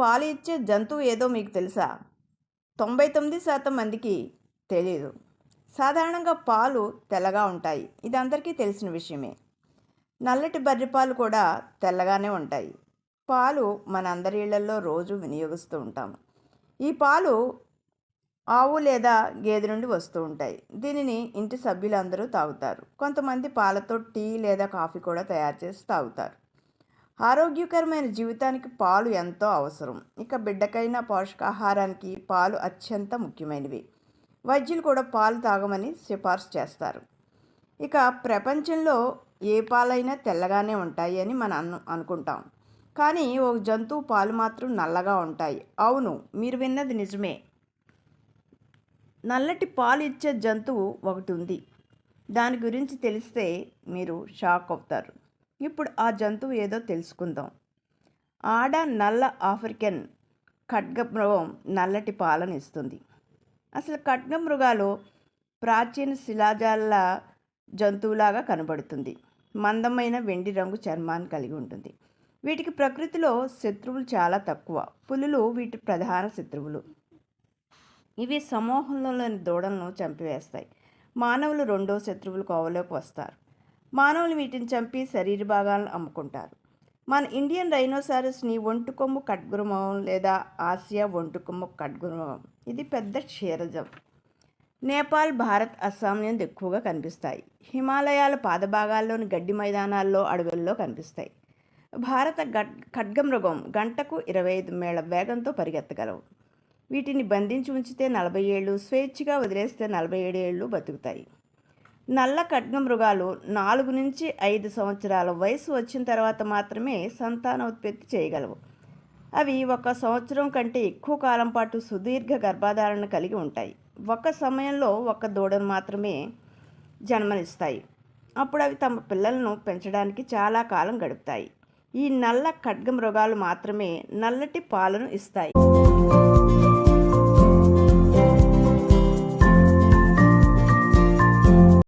పాలు ఇచ్చే జంతువు ఏదో మీకు తెలుసా? తొంభై తొమ్మిది శాతం మందికి తెలియదు సాధారణంగా పాలు తెల్లగా ఉంటాయి. ఇది అందరికీ తెలిసిన విషయమే. నల్లటి బర్రె పాలు కూడా తెల్లగానే ఉంటాయి. పాలు మన అందరి ఇళ్ళలో రోజు వినియోగిస్తూ ఉంటాము ఈ పాలు ఆవు లేదా గేదె నుండి వస్తూ ఉంటాయి. దీనిని ఇంటి సభ్యులందరూ తాగుతారు. కొంతమంది పాలతో టీ లేదా కాఫీ కూడా తయారు చేసి తాగుతారు. ఆరోగ్యకరమైన జీవితానికి పాలు ఎంతో అవసరం. ఇక బిడ్డకైనా పోషకాహారానికి పాలు అత్యంత ముఖ్యమైనవి. వైద్యులు కూడా పాలు తాగమని సిఫార్సు చేస్తారు. ఇక ప్రపంచంలో ఏ పాలైనా తెల్లగానే ఉంటాయి అని మనం అను అనుకుంటాం. కానీ ఒక జంతువు పాలు మాత్రం నల్లగా ఉంటాయి. అవును మీరు విన్నది నిజమే. నల్లటి పాలు ఇచ్చే జంతువు ఒకటి ఉంది. దాని గురించి తెలిస్తే మీరు షాక్ అవుతారు. ఇప్పుడు ఆ జంతువు ఏదో తెలుసుకుందాం. ఆడ నల్ల ఆఫ్రికన్ ఖడ్గమృగం నల్లటి పాలన ఇస్తుంది అసలు ఖడ్గమృగాలు ప్రాచీన శిలాజాల జంతువులాగా కనబడుతుంది. మందమైన వెండి రంగు చర్మాన్ని కలిగి ఉంటుంది. వీటికి ప్రకృతిలో శత్రువులు చాలా తక్కువ. పులులు వీటి ప్రధాన శత్రువులు. ఇవి సమూహంలోని దూడలను చంపివేస్తాయి. మానవులు రెండో శత్రువులు కోవలోకి వస్తారు. మానవులు వీటిని చంపి శరీర భాగాలను అమ్ముకుంటారు. మన ఇండియన్ రైనోసారస్ని ఒంటుకొమ్ము ఖడ్గురుమం లేదా ఆసియా ఒంటుకొమ్ము ఖడ్గురుమం ఇది పెద్ద క్షీరజం. నేపాల్ భారత్ అస్సాం నుండి ఎక్కువగా కనిపిస్తాయి. హిమాలయాల పాదభాగాల్లోని గడ్డి మైదానాల్లో అడవుల్లో కనిపిస్తాయి. భారత గడ్ ఖడ్గమృగం గంటకు ఇరవై ఐదు మేళ వేగంతో పరిగెత్తగలవు. వీటిని బంధించి ఉంచితే నలభై ఏళ్ళు స్వేచ్ఛగా వదిలేస్తే నలభై ఏడు ఏళ్ళు బతుకుతాయి. నల్ల ఖడ్గమృగాలు నాలుగు నుంచి ఐదు సంవత్సరాల వయసు వచ్చిన తర్వాత మాత్రమే సంతానోత్పత్తి చేయగలవు. అవి ఒక సంవత్సరం కంటే ఎక్కువ కాలం పాటు సుదీర్ఘ గర్భధారణ కలిగి ఉంటాయి. ఒక సమయంలో ఒక దూడను మాత్రమే జన్మనిస్తాయి. అప్పుడు అవి తమ పిల్లలను పెంచడానికి చాలా కాలం గడుపుతాయి. ఈ నల్ల ఖడ్గమృగాలు మాత్రమే నల్లటి పాలను ఇస్తాయి.